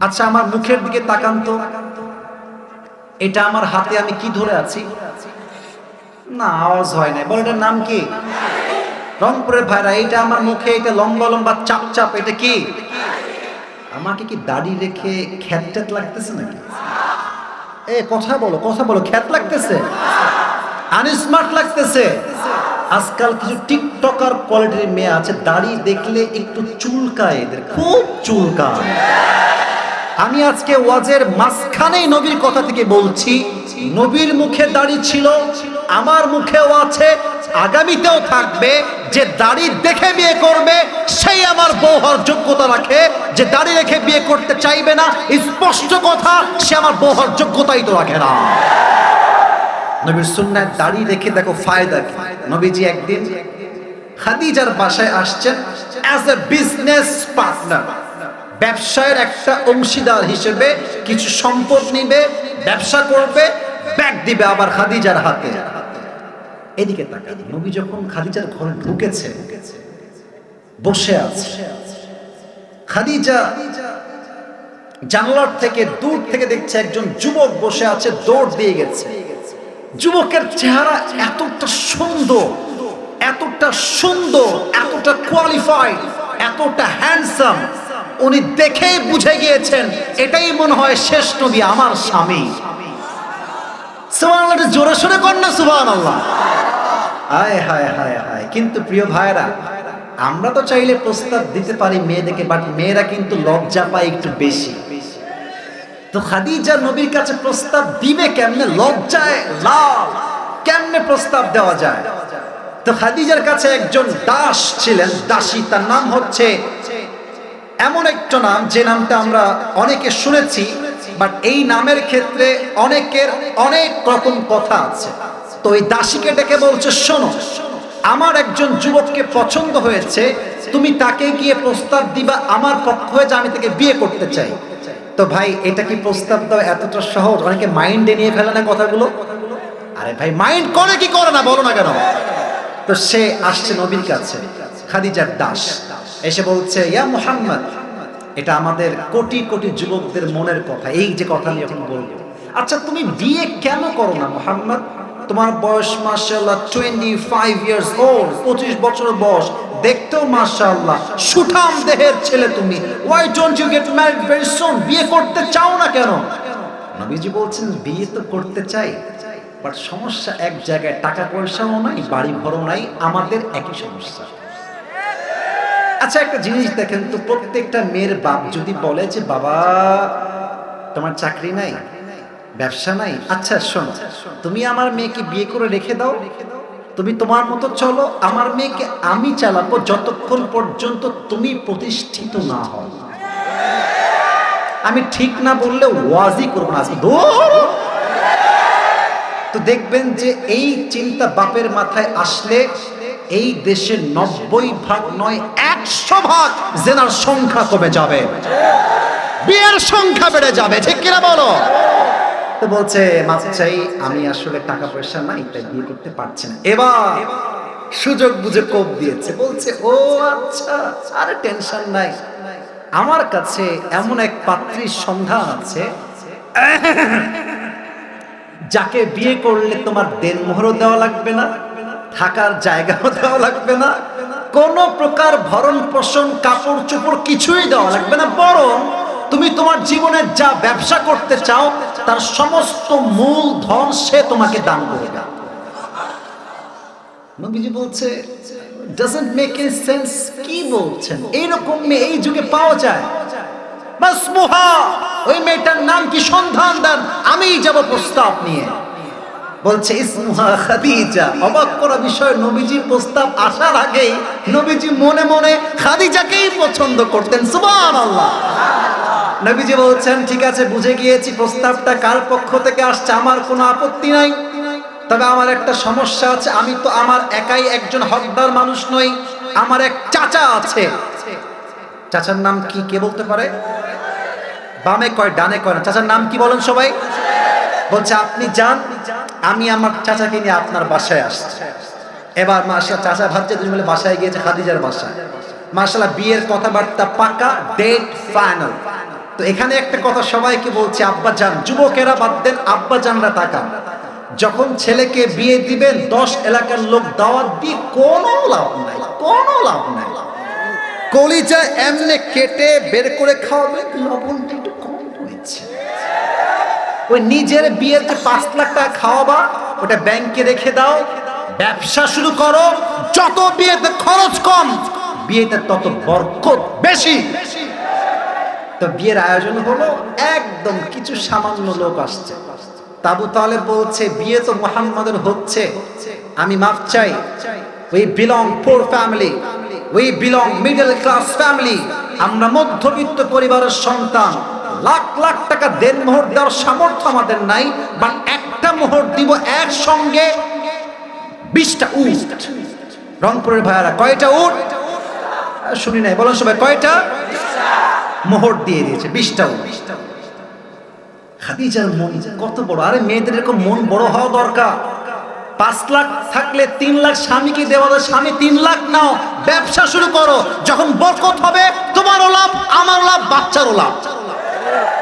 আচ্ছা আমার মুখের দিকে তাকান তো। এটা আমার হাতে আমি কি ধরে আছি? না, আওয়াজ হয় না বল, এটার নাম কি? রংপুরের ভাইরা এটা আমার মুখে এটা লম্বা লম্বা, চাপ চাপ, এটা কি? আমাকে কি দাড়ি রেখে খ্যাত ট্যাত লাগতেছে নাকি? এ, কথা বলো কথা বলো, খ্যাত লাগতেছে? আনস্মার্ট লাগতেছে? আজকাল কিছু টিকটকার কোয়ালিটির মেয়ে আছে, দাড়ি দেখলে একটু চুলকায় এদের। খুব চুলকায়। আমি আজকে ওয়াজের মাঝখানেই নবীর কথা থেকে বলছি, নবীর মুখে দাড়ি ছিল, আমার মুখেও আছে, আগামীতেও থাকবে, যে দাড়ি দেখে বিয়ে করবে, সেই আমার বউ হওয়ার যোগ্যতা রাখে, যে দাড়ি রেখে বিয়ে করতে চাইবে না, স্পষ্ট কথা, সে আমার বউ হওয়ার যোগ্যতাই তো রাখে না। নবীর সুন্নায় দাড়ি রেখে দেখো ফায়দা নবীজি একদিন খাদিজার বাসায় আসছেন অ্যাজ এ বিজনেস পার্টনার ব্যবসায়ের একটা অংশীদার হিসেবে কিছু সম্পদ নিবে, ব্যবসা করবে, ব্যাগ দিবে আবার খাদিজার হাতে। এদিকে তাকান, নবী যখন খাদিজার ঘরে ঢুকেছে, বসে আছে। খাদিজা জানলার থেকে দূর থেকে দেখছে একজন যুবক বসে আছে, দৌড় দিয়ে গেছে। যুবকের চেহারা এতটা সুন্দর এতটা সুন্দর, এতটা কোয়ালিফাইড এতটা হ্যান্ডসাম উনি দেখেই বুঝে গিয়েছেন, এটাই মনে হয় শেষ নবী, আমার স্বামী। জোরে সোরে না আল্লাহ হায় হায় হায় হায়। কিন্তু প্রিয় ভাইরা আমরা তো চাইলে প্রস্তাব দিতে পারি মেয়েদেরকে বাট মেয়েরা কিন্তু লজ্জা পায় একটু বেশি। তো খাদিজা নবীর কাছে প্রস্তাব দিবে কেমনে? লজ্জায় লাল। কেমনে প্রস্তাব দেওয়া যায়? তো খাদিজার কাছে একজন দাস ছিলেন, দাসী, তার নাম হচ্ছে এমন একটা নাম, যে নামটা আমরা অনেকে শুনেছি বাট এই নামের ক্ষেত্রে অনেকের অনেক রকম কথা আছে। তো এই দাসীকে ডেকে বলছে, শোনো, আমার একজন যুবককে পছন্দ হয়েছে, তুমি তাকে গিয়ে প্রস্তাব দিবা আমার পক্ষ হয়ে যে আমি তাকে বিয়ে করতে চাই। তো ভাই, এটা কি প্রস্তাব দাও এতটা সহজ? অনেকে মাইন্ডে নিয়ে ফেলে না কথাগুলো? আরে ভাই মাইন্ড করে কি করে না? বলো না কেন? তো সে আসছে নবীর কাছে, খাদিজার দাস। এসে বলছে, ইয়া মুহাম্মদ, এটা আমাদের কোটি কোটি যুবকদের মনের কথা, এই যে কথা আমি এখন বলব। আচ্ছা তুমি বিয়ে কেন করো না মোহাম্মদ? তোমার বয়স মাশাআল্লাহ টোয়েন্টি ফাইভ ইয়ার্স ওল্ড পঁচিশ বছর বয়স। দেখতেও মাশাআল্লাহ, সুঠাম দেহের ছেলে তুমি। Why don't you get married very soon বিয়ে করতে চাও না কেন? নবীজি বলছেন, বিয়ে তো করতে চাই। বাট সমস্যা এক জায়গায় টাকা পয়সাও নাই বাড়ি ঘরও নাই, আমাদের একই সমস্যা। আচ্ছা একটা জিনিস দেখেন তো, প্রত্যেকটা মেয়ের বাপ যদি বলে যে, বাবা, তোমার চাকরি নাই, ব্যবসা নাই। আচ্ছা শোনো, তুমি আমার মেয়েকে বিয়ে করে রেখে দাও, তুমি তোমার মতো চলো, আমার মেয়েকে আমি চালাবো যতক্ষণ পর্যন্ত তুমি প্রতিষ্ঠিত না হও। আমি ঠিক না বললে ওয়াজি করব না। তো দেখবেন যে এই চিন্তা বাপের মাথায় আসলে এই দেশের নব্বই ভাগ নয়, একশো ভাগ জেনার সংখ্যা কমে যাবে। বিয়ের সংখ্যা বেড়ে যাবে, ঠিক কিনা বলো? তো বলছে মাছ চাই, আমি আসলে টাকা পয়সা নাই, তাই বিয়ে করতে পারছি না। এবার সুযোগ বুঝে কোপ দিয়েছে। বলছে, ও আচ্ছা আরে টেনশন নাই। আমার কাছে এমন এক পাত্রীর সন্ধান আছে। যাকে বিয়ে করলে তোমার দেনমোহরও দেওয়া লাগবে না, থাকার জায়গাও দেওয়া লাগবে না, কোন প্রকার ভরণ পোষণ, কাপড় চোপড় কিছুই দেওয়া লাগবে না, বরং তুমি তোমার জীবনে যা ব্যবসা করতে চাও, তার সমস্ত মূল ধন সে তোমাকে দান করবে নবীজি বলছে ডাজন্ট মেক এ সেন্স কি বলছেন? এইরকম মেয়ে এই যুগে পাওয়া যায়। ওই মেয়েটার নাম কি সন্ধান দেন? আমিই যাব প্রস্তাব নিয়ে। বলছে, ইসমুহা খাদিজা। অবাক করা বিষয় নবীজি প্রস্তাব আসার আগেই নবীজি মনে মনে খাদিজাকেই পছন্দ করতেন। সুবহানাল্লাহ। নবীজি বলছেন, ঠিক আছে, বুঝে গিয়েছি প্রস্তাবটা কার পক্ষ থেকে আসছে, আমার কোনো আপত্তি নাই। তবে আমার একটা সমস্যা আছে, আমি তো আমার একাই একজন হকদার মানুষ নই, আমার এক চাচা আছে। চাচার নাম কি, কে বলতে পারে? বামে কয়, ডানে কয় না। চাচার নাম কি বলেন সবাই? বলছে, আপনি যান, আমি আমার চাচাকে নিয়ে আপনার বাসায় আসছি। এবার মাসা চাচা ভাবছে দুজন মিলে বাসায় গিয়েছে খাদিজার বাসায়। মাসাল্লাহ বিয়ের কথাবার্তা পাকা ডেট ফাইনাল তো এখানে একটা কথা সবাইকে বলছে, আব্বা যান, যুবকেরা বাদ দেন, আব্বা জানরা তাকান। যখন ছেলেকে বিয়ে দিবেন, দশ এলাকার লোক দাওয়াত দিয়ে কোনো লাভ নাই, কোনো লাভ নাই। কলিজা এমনি কেটে বের করে খাওয়াবে হয়েছে ওই নিজের বিয়েতে পাঁচ লাখ টাকা খাওয়াবা, ওটা ব্যাংকে রেখে দাও, ব্যবসা শুরু করো, যত বিয়েতে খরচ কম, বিয়েতে তত বরকত বেশি। তো বিয়ের আয়োজন হলো, একদম কিছু সামান্য লোক আসছে। তাবু তাহলে বলছে, বিয়ে তো মোহাম্মদের হচ্ছে। আমি মাপ চাই। We belong poor family we belong middle class family আমরা মধ্যবিত্ত পরিবারের সন্তান। লাখ লাখ টাকা দেন মোহর দেওয়ার সামর্থ্য আমাদের নাই বাট একটা মোহর দিব একসঙ্গে বিশটা উট। রংপুরের ভাইয়ারা কয়টা আহ, শুনি নাই বলুন সবাই কয়টা? মোহর দিয়ে দিয়েছে বিশটা উট। খাদিজার মন কত বড় আরে মেয়েদের এরকম মন বড় হওয়া দরকার। পাঁচ লাখ থাকলে তিন লাখ স্বামীকে দেওয়া দাও, স্বামী তিন লাখ নাও ব্যবসা শুরু করো। যখন বরকত হবে তোমারও লাভ আমারও লাভ বাচ্চারও লাভ। Thank you.